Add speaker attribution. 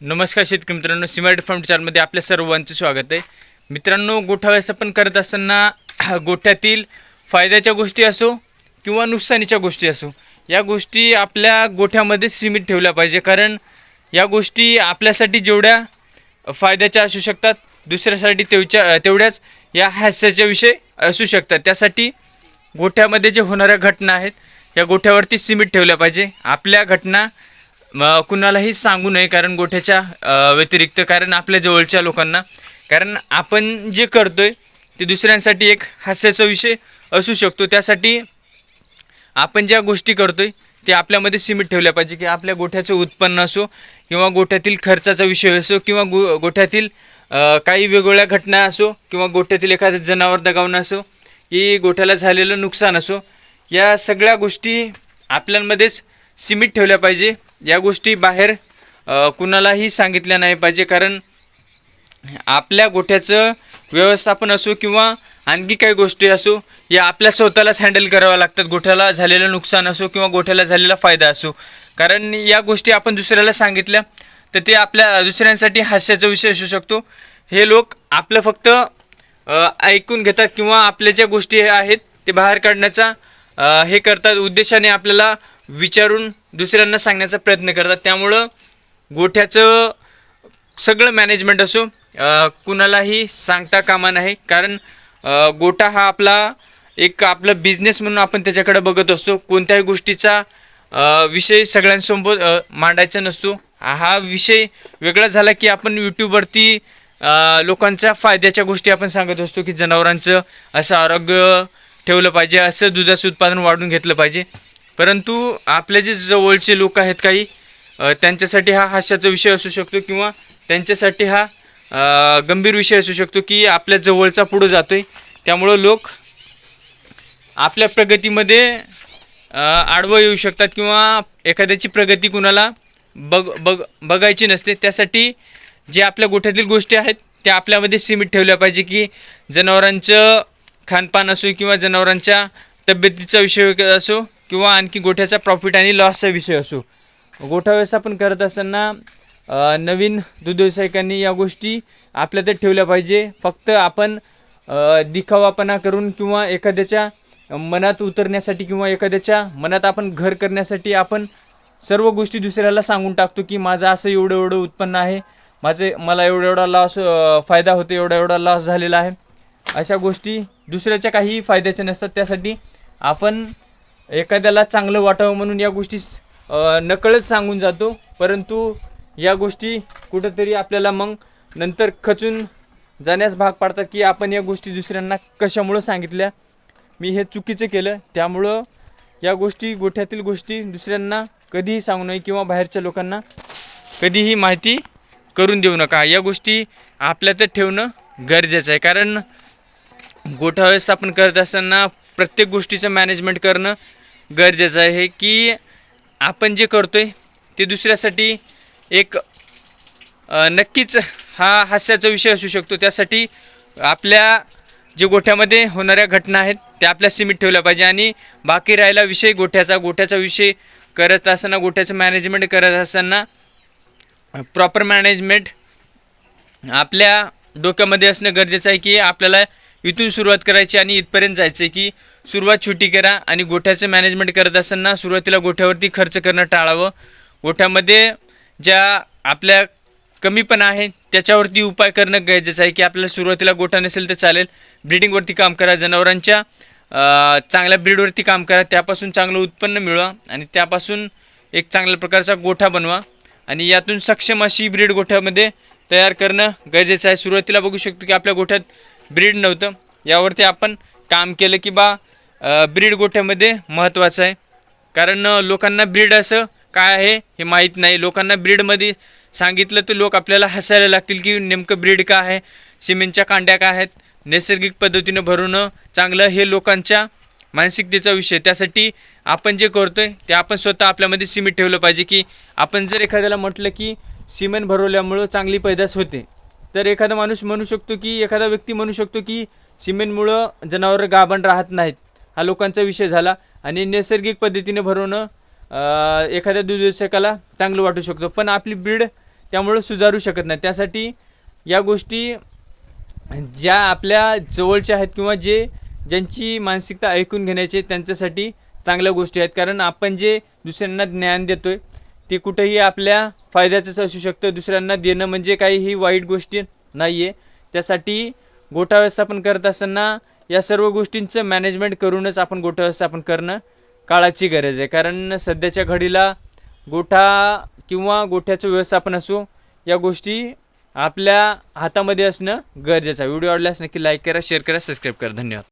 Speaker 1: नमस्कार शेतकरी मित्रांनो सिमेंट फार्म चारमध्ये आपल्या सर्वांचं स्वागत आहे. मित्रांनो गोठा व्यवस्थापन करत असताना गोठ्यातील फायद्याच्या गोष्टी असो किंवा नुकसानीच्या गोष्टी असो या गोष्टी आपल्या गोठ्यामध्ये सीमित ठेवल्या पाहिजे. कारण या गोष्टी आपल्यासाठी जेवढ्या फायद्याच्या असू शकतात दुसऱ्यासाठी तेवच्या तेवढ्याच या हास्याच्या विषय असू शकतात. त्यासाठी गोठ्यामध्ये जे होणाऱ्या घटना आहेत या गोठ्यावरती सीमित ठेवल्या पाहिजे. आपल्या घटना म कुणालाही सांगू नये कारण गोठ्याच्या व्यतिरिक्त कारण आपल्या जवळच्या लोकांना. कारण आपण जे करतोय ते दुसऱ्यांसाठी एक हास्याचा विषय असू शकतो. त्यासाठी आपण ज्या गोष्टी करतोय ते आपल्यामध्ये सीमित ठेवल्या पाहिजे की आपल्या गोठ्याचं उत्पन्न असो किंवा गोठ्यातील खर्चाचा विषय असो किंवा गो गोठ्यातील काही वेगवेगळ्या घटना असो किंवा गोठ्यातील एखादं जनावर दगावणं असो की गोठ्याला झालेलं नुकसान असो या सगळ्या गोष्टी आपल्यामध्येच सीमित ठेवल्या पाहिजे. या गोष्टी बाहेर कुणालाही सांगितल्या नाही पाहिजे. कारण आपल्या गोठ्याचं व्यवस्थापन असो किंवा आणखी काही गोष्टी असो या आपल्या स्वतःलाच हँडल कराव्या लागतात. गोठ्याला झालेलं नुकसान असो किंवा गोठ्याला झालेला फायदा असो. कारण या गोष्टी आपण दुसऱ्याला सांगितल्या तर ते आपल्या दुसऱ्यांसाठी हास्याचा विषय असू शकतो. हे लोक आपलं फक्त ऐकून घेतात किंवा आपल्या ज्या गोष्टी हे आहेत ते बाहेर काढण्याचा हे करतात. उद्देशाने आपल्याला विचारून दुसऱ्यांना सांगण्याचा प्रयत्न करतात. त्यामुळं गोठ्याचं सगळं मॅनेजमेंट असो कुणालाही सांगता कामा नाही. कारण गोठा हा आपला एक आपला बिझनेस म्हणून आपण त्याच्याकडे बघत असतो. कोणत्याही गोष्टीचा विषय सगळ्यांसमोर मांडायचा नसतो. हा विषय वेगळा झाला की आपण यूट्यूबवरती लोकांच्या फायद्याच्या गोष्टी आपण सांगत असतो की जनावरांचं असं आरोग्य ठेवलं पाहिजे असं दुधाचं उत्पादन वाढून घेतलं पाहिजे. परंतु आपले जे जवळचे लोक आहेत काही त्यांच्यासाठी हा हास्याचा विषय असू शकतो किंवा त्यांच्यासाठी हा गंभीर विषय असू शकतो की आपल्या जवळचा पुढं जातो आहे त्यामुळं लोक आपल्या प्रगतीमध्ये आडवं येऊ शकतात किंवा एखाद्याची प्रगती कुणाला बघ बघ बघायची नसते. त्यासाठी जे आपल्या गोठ्यातील गोष्टी आहेत त्या आपल्यामध्ये सीमित ठेवल्या पाहिजे की जनावरांचं खानपान असो किंवा जनावरांच्या तब्येतीचा विषय असो किंवा आणखी गोठ्याचा प्रॉफिट आणि लॉसचा विषय असो. गोठा व्यवस्थापन करत असताना नवीन दूध व्यावसायिकांनी या गोष्टी आपल्या तर ठेवल्या पाहिजे. फक्त आपण दिखावापणा करून किंवा एखाद्याच्या मनात उतरण्यासाठी किंवा एखाद्याच्या मनात आपण घर करण्यासाठी आपण सर्व गोष्टी दुसऱ्याला सांगून टाकतो की माझं असं एवढं एवढं उत्पन्न आहे माझे मला एवढा एवढा लॉस फायदा होतो एवढा एवढा लॉस झालेला आहे. अशा गोष्टी दुसऱ्याच्या काही फायद्याच्या नसतात. त्यासाठी आपण एखाद्याला चांगलं वाटावं म्हणून या गोष्टी नकळत सांगून जातो. परंतु या गोष्टी कुठंतरी आपल्याला मग नंतर खचून जाण्यास भाग पाडतात की आपण या गोष्टी दुसऱ्यांना कशामुळं सांगितल्या? मी हे चुकीचं केलं. त्यामुळं या गोष्टी गोठ्यातील गोष्टी दुसऱ्यांना कधीही सांगू नये किंवा बाहेरच्या लोकांना कधीही माहिती करून देऊ नका. या गोष्टी आपल्यातच ठेवणं गरजेचं आहे. कारण गोठा व्यवस्थापन करत असताना प्रत्येक गोष्टीचं मॅनेजमेंट करणं गरजेचं आहे की आपण जे करतो आहे ते दुसऱ्यासाठी एक नक्कीच हा हास्याचा विषय असू शकतो. त्यासाठी आपल्या जे गोठ्यामध्ये होणाऱ्या घटना आहेत त्या आपल्या सीमित ठेवल्या पाहिजे आणि बाकी राहिला विषय गोठ्याचा. गोठ्याचा विषय करत असताना गोठ्याचं मॅनेजमेंट करत असताना प्रॉपर मॅनेजमेंट आपल्या डोक्यामध्ये असणं गरजेचं आहे की आपल्याला इथून सुरुवात करायची आणि इथपर्यंत जायचं आहे की सुरुवात छोटी करा आणि गोठ्याचं मॅनेजमेंट करत असताना सुरुवातीला गोठ्यावरती खर्च करणं टाळावं. गोठ्यामध्ये ज्या आपल्या कमीपणा आहे त्याच्यावरती उपाय करणं गरजेचं आहे की आपल्याला सुरुवातीला गोठा नसेल तर चालेल. ब्रिडिंगवरती काम करा जनावरांच्या चांगल्या ब्रीडवरती काम करा त्यापासून चांगलं उत्पन्न मिळवा आणि त्यापासून एक चांगल्या प्रकारचा गोठा बनवा आणि यातून सक्षम अशी ब्रीड गोठ्यामध्ये तयार करणं गरजेचं आहे. सुरुवातीला बघू शकतो की आपल्या गोठ्यात ब्रीड नव्हतं. यावरती आपण काम केलं की बा ब्रीड गोठ्यामध्ये महत्त्वाचं आहे. कारण लोकांना ब्रीड असं काय आहे हे माहीत नाही. लोकांना ब्रीडमध्ये सांगितलं तर लोक आपल्याला हसायला लागतील की नेमकं ब्रीड का आहे सिमेंटच्या कांड्या काय आहेत. नैसर्गिक पद्धतीनं भरणं चांगलं हे लोकांच्या मानसिकतेचा विषय. त्यासाठी आपण जे करतो आहे ते आपण स्वतः आपल्यामध्ये सिमेंट ठेवलं पाहिजे की आपण जर एखाद्याला म्हटलं की सिमेंट भरवल्यामुळं चांगली पैदास होते तर एखादा माणूस म्हणू शकतो की एखादा व्यक्ती म्हणू शकतो की सिमेंटमुळं जनावरं गाभण राहत नाहीत. हा लोकांचा विषय झाला आणि नैसर्गिक पद्धतीने भरवणं एखाद्या दूध व्यवसायकाला चांगलं वाटू शकतो. पण आपली ब्रीड त्यामुळं सुधारू शकत नाही. त्यासाठी या गोष्टी ज्या आपल्या जवळच्या आहेत किंवा जे ज्यांची मानसिकता ऐकून घेण्याची त्यांच्यासाठी चांगल्या गोष्टी आहेत. कारण आपण जे दुसऱ्यांना ज्ञान देतो आहे ते कुठेही आपल्या फायद्याचंच असू शकतं दुसऱ्यांना देणं म्हणजे काही ही वाईट गोष्टी नाही आहे त्यासाठी गोठा व्यवस्थापन करत असताना या सर्व गोष्टींचं मॅनेजमेंट करूनच आपण गोठा व्यवस्थापन करणं काळाची गरज आहे. कारण सध्याच्या घडीला गोठा किंवा गोठ्याचं व्यवस्थापन असो या गोष्टी आपल्या हातामध्ये असणं गरजेचं आहे. व्हिडिओ आवडल्यास नक्की लाईक करा शेअर करा सबस्क्राईब करा. धन्यवाद.